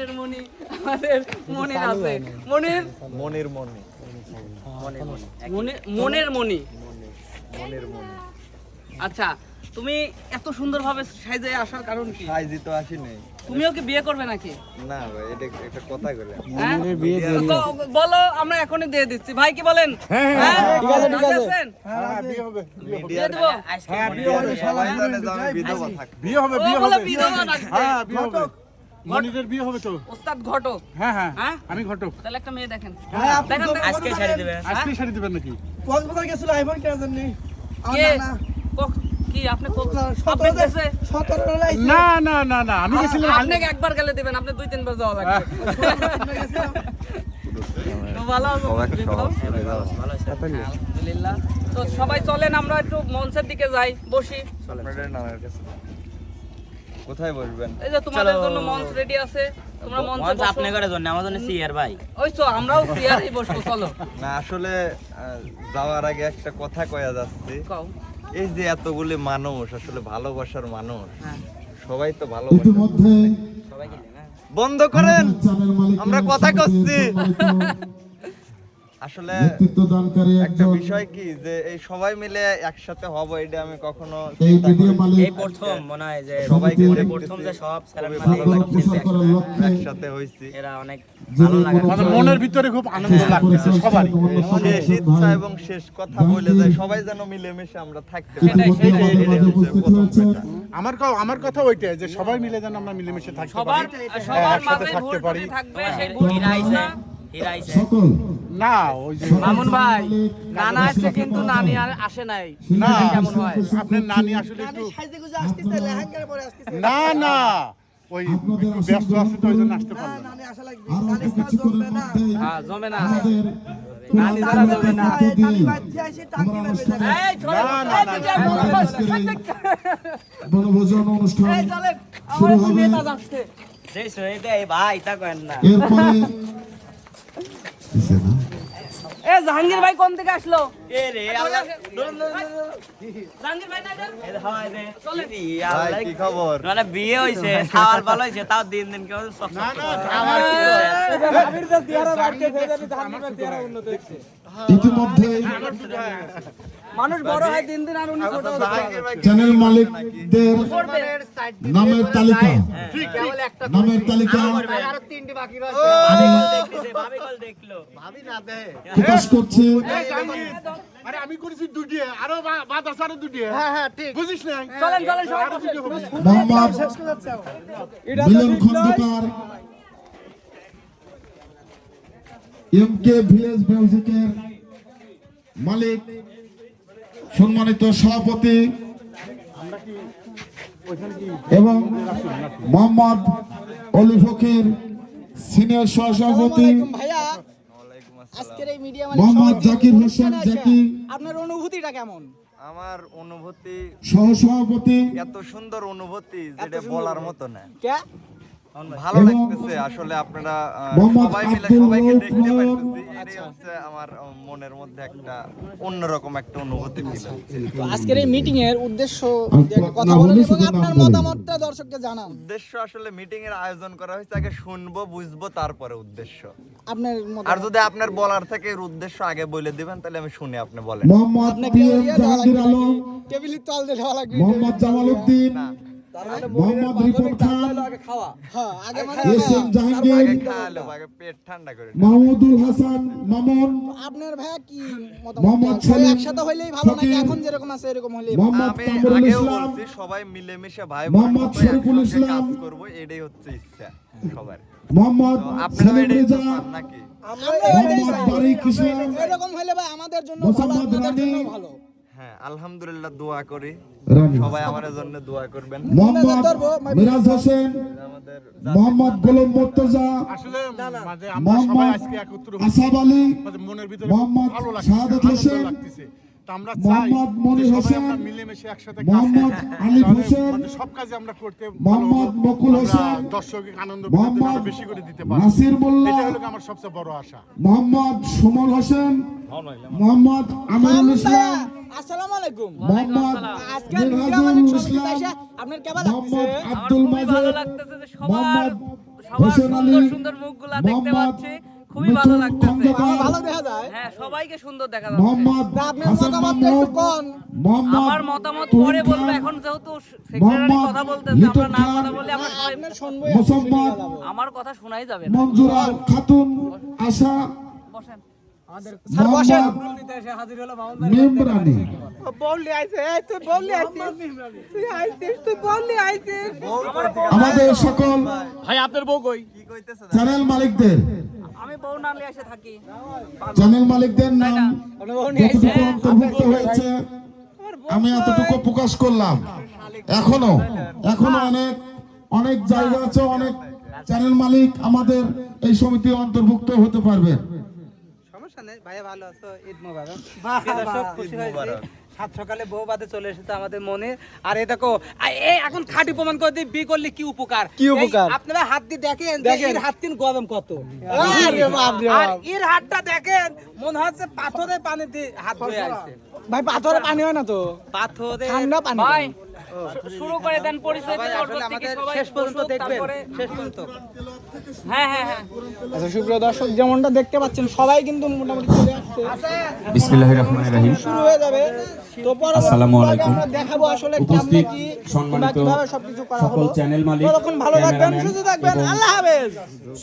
মনের মনি আমাদের মনির আছে। মনির মনির মনি মনের মনি মনির মনি আচ্ছা তুমি এত সুন্দরভাবে সাইজে আসার কারণ কি? সাইজি তো আসি নাই। তুমিও কি বিয়ে করবে নাকি? না ভাই এটা একটা কথা হ্যাঁ? তো বলো আমরা এখনই দিয়ে দিচ্ছি। ভাই কি বলেন? হ্যাঁ ঠিক আছে ঠিক আছে। মিডিয়ার দেবো। সবাই জানে যে আমি বিধবা থাকি বিয়ে হবে বিয়ে হবে। বিধবা হ্যাঁ বিয়ে হবে। বিয়ে হবে তো। ওস্তাদ ঘটক। হ্যাঁ হ্যাঁ হ্যাঁ? আমি ঘটক। তাহলে একটা মেয়ে দেখেন। হ্যাঁ, দেখেন আজকে শাড়ি দিবে। আজকে শাড়ি দিবেন নাকি? কক্সবাজার গেছিল আইফোন কেনার জন্য? কে? কক- কি আপনি কক- সতেরো আপনি গেছে? সতেরো লাইছে না না না না আমি গেছিলাম আপনাকে একবার গেলে দিবেন আপনি দুই তিনবার যাওয়া লাগবে। তো সবাই বিপ্লব? সবাই আলহামদুলিল্লাহ। তো সবাই চলেন আমরা একটু মঞ্চের দিকে যাই বসি। কোথায় বসবেন? এই যে তোমাদের জন্য মঞ্চ রেডি আছে। তোমরা মঞ্চে মঞ্চ বসো। আপনাদের জন্য আমার জন্য সিয়ার ভাই। ওই তো আমরাও বসবো চলো। না আসলে যাওয়ার আগে একটা কথা কয়া যাচ্ছে। কও। এই যে এতগুলি মানুষ আসলে ভালোবাসার মানুষ। হ্যাঁ। সবাই তো ভালোবাসে। সবাই হ্যাঁ। বন্ধ করেন! আমরা কথা করছি। আসলে নেতৃত্ব দানকারী একটা বিষয় কি যে এই সবাই মিলে একসাথে হব এটা আমি কখনো এই চিন্তা মালিক এই প্রথম মনে হয় যে সবাইকে মানে প্রথম যে সব মানে একসাথে হইছি। এরা অনেক ভালো লাগে কারণে মনের ভিতরে খুব আনন্দ লাগতেছে সবারই। শেষ ইচ্ছা এবং শেষ কথা বলে যায় সবাই যেন মিলেমিশে আমরা থাকতে আমার কথা। আমার কথা ওইটাই যে সবাই মিলে যেন আমরা মিলেমিশে থাকতে সবার পারি সবার একসাথে মাঝে থাকতে পারি। থাকবে হ্যাঁ, সেই না। সকল না ওই যে মামুন ভাই নানা আসছে কিন্তু নানি আর আসে নাই। না কেমন হয় আপনার নানি আসলে একটু সাইজে গুজে আসতেছে লেহেঙ্গার পরে আসতেছে। না না ওই ব্যস্ত আছে তো ওই আসতে না। না নানি আসা লাগবে। নানি অল্প জমবে না। হ্যাঁ জমে না। নানি জমবে না। নানি বাচ্চা এসে। এই। বনভোজন অনুষ্ঠান এই আমার ভাই তা কেন না। এরপরে এ জাহাঙ্গীর ভাই কোন থেকে আসলো? এ রে জাহাঙ্গীর ভাই না হয় ভাই, কি খবর? মানে বিয়ে হইছে খাওয়ার ভালো হইছে তাও দিন দিন কেউ সব না না ইতিমধ্যে মানুষ বড় হয় দিন দিন আর উনি ছোট হচ্ছে। জাহাঙ্গীর ভাই কি চ্যানেল মালিকদের নামের তালিকা। নামের তালিকা। ভাবি কল দেখতেছে ভাবি কল দেখল। প্রকাশ করছে। আরে আমি করেছি দুটি আরও বাদ আছে আরও দুটি হ্যাঁ হ্যাঁ ঠিক। বুঝিস না চলেন চলেন সবাই আরও দুটি হবে। Mohammad Milon Khandakar M K village মিউজিকের মালিক। সম্মানিত সভাপতি এবং মোহাম্মদ অলি ফকির সিনিয়র সহসভাপতি মিডিয়া মোহাম্মদ জাকির হোসেন জাকি আপনার অনুভূতিটা কেমন? আমার অনুভূতি সহসভাপতি এত সুন্দর অনুভূতি যেটা বলার মতো না। কে? ভালো লাগতেছে আসলে আপনারা সবাই মিলে সবাইকে দেখতে। পারতেছি এটাই হচ্ছে আমার মনের মধ্যে একটা অন্যরকম একটা অনুভূতি ফিল আজকের এই মিটিং এর উদ্দেশ্য কথা বলেন এবং আপনার মতামতটা দর্শককে জানান। উদ্দেশ্য আসলে মিটিং এর আয়োজন করা হয়েছে আগে শুনব বুঝব তারপরে উদ্দেশ্য। আপনার আর যদি আপনার বলার থেকে এর উদ্দেশ্য আগে বলে দিবেন তাহলে আমি শুনি আপনি বলেন। মোহাম্মদ ইয়ে দেওয়া জাহাঙ্গীর আলম টেবিলের তল দিয়ে লাগবে। মোহাম্মদ জামাল উদ্দিন না। মোহাম্মদ রিপন খান। হ্যাঁ আগে মানে এস এম জাহাঙ্গীর। আগে খাওয়ালো আগে পেট ঠান্ডা করে নিন। মাহমুদুল হাসান মামুন। আপনার ভাইয়া কি মোহাম্মদ মতামত একসাথে হইলেই ভালো নাকি এখন যেরকম আছে এরকম হইলেই মোহাম্মদ কামরুল ইসলাম। সবাই মিলেমিশে ভাই মোহাম্মদ শরীফুল ইসলাম। কাজ করব এটাই হচ্ছে ইচ্ছা সবার। মোহাম্মদ সেলিম রেজা। চান নাকি? আমরা এটাই মোহাম্মদ বারিক ইসলাম এরকম হইলে ভাই আমাদের জন্য ভালো আপনাদের জন্য ভালো। আলহামদুলিল্লাহ দোয়া করি। সবাই আমার জন্য দোয়া করবেন। মোহাম্মদ মিরাজ হোসেন মোহাম্মদ গোলাম মুর্তজা মোহাম্মদ আজকে একত্র আলী মনের ভিতরে মোহাম্মদ লাগছে হোসেন, আমরা চাই মোহাম্মদ মনির সবাই হোসেন, আমরা মিলেমিশে একসাথে মোহাম্মদ তাহলে হোসেন, সব কাজে আমরা করতে মোহাম্মদ আমরা হোসেন, দর্শকের আনন্দ মোহাম্মদ বেশি করে দিতে পারব নাসির মোল্লা এটা হলো আমার সবচেয়ে বড় আশা। মোহাম্মদ সুমন হোসেন মোহাম্মদ আমিরুল ইসলাম আসসালামু আলাইকুম। মোহাম্মদ আজকে মিডিয়া মিনহাজুল সমিতি ইসলাম এসে আপনার কেমন মোহাম্মদ আব্দুল মাজেদ মোহাম্মদ হোসেন আলী সুন্দর মুখগুলা দেখতে মোহাম্মদ পাচ্ছি। খুবই ভালো লাগতেছে। ভালো দেখা যায়। হ্যাঁ সবাইকে সুন্দর দেখা যাচ্ছে। মোহাম্মদ আপনার হাসান একটু কোন। আমার মতামত পরে বলব এখন যেহেতু সেক্রেটারি কথা বলতেছে আমরা না কথা বললে আমরা সবাই মোসাম্মদ আমার কথা শোনাই যাবে না। মঞ্জুরা খাতুন আশা বসেন। মেমরানি। বললি আইছে তুই বললি আইছিস তুই আইছিস তুই বললি আইছিস আমাদের সকল ভাই। আপনার বউ কই? কি কইতেছে চ্যানেল মালিকদের। আমি বউ না নিয়ে এসে থাকি। চ্যানেল মালিকদের নাম যতটুকু অন্তর্ভুক্ত হয়েছে আমি এতটুকু প্রকাশ করলাম। এখনও এখনও অনেক অনেক জায়গা আছে অনেক চ্যানেল মালিক আমাদের এই সমিতি অন্তর্ভুক্ত হতে পারবে। সমস্যা নেই ভাইয়া ভালো আছো ঈদ মোবারক। খুশি হয়েছি। সাত সকালে বউ বাদে চলে এসেছে আমাদের মনে। আর এই দেখো এই এখন খাঁটি প্রমাণ করে দিই বি করলে কি উপকার? কি উপকার? আপনারা হাত দিয়ে দেখেন এর হাত তিন গরম কত। আরে এর হাতটা দেখেন মনে হচ্ছে পাথরে পানি দিয়ে হাত ধুয়ে আসছে। ভাই পাথরে পানি হয় না তো? পাথরে ঠান্ডা পানি। ভাই শুরু করে দেন পরিচয় দেন আমাদের শেষ পর্যন্ত দেখবেন শেষ পর্যন্ত। আচ্ছা সুপ্রিয় দর্শক যেমনটা দেখতে পাচ্ছেন সবাই কিন্তু মোটামুটি চলে আসছে। বিসমিল্লাহির রহমানির রহিম। শুরু হয়ে যাবে। তো আসসালামু আলাইকুম। দেখাবো আসলে উপস্থিত কি সম্মানিত সবকিছু সকল চ্যানেল মালিক, ততক্ষণ ভালো থাকবেন সুস্থ থাকবেন। আল্লাহ হাফেজ।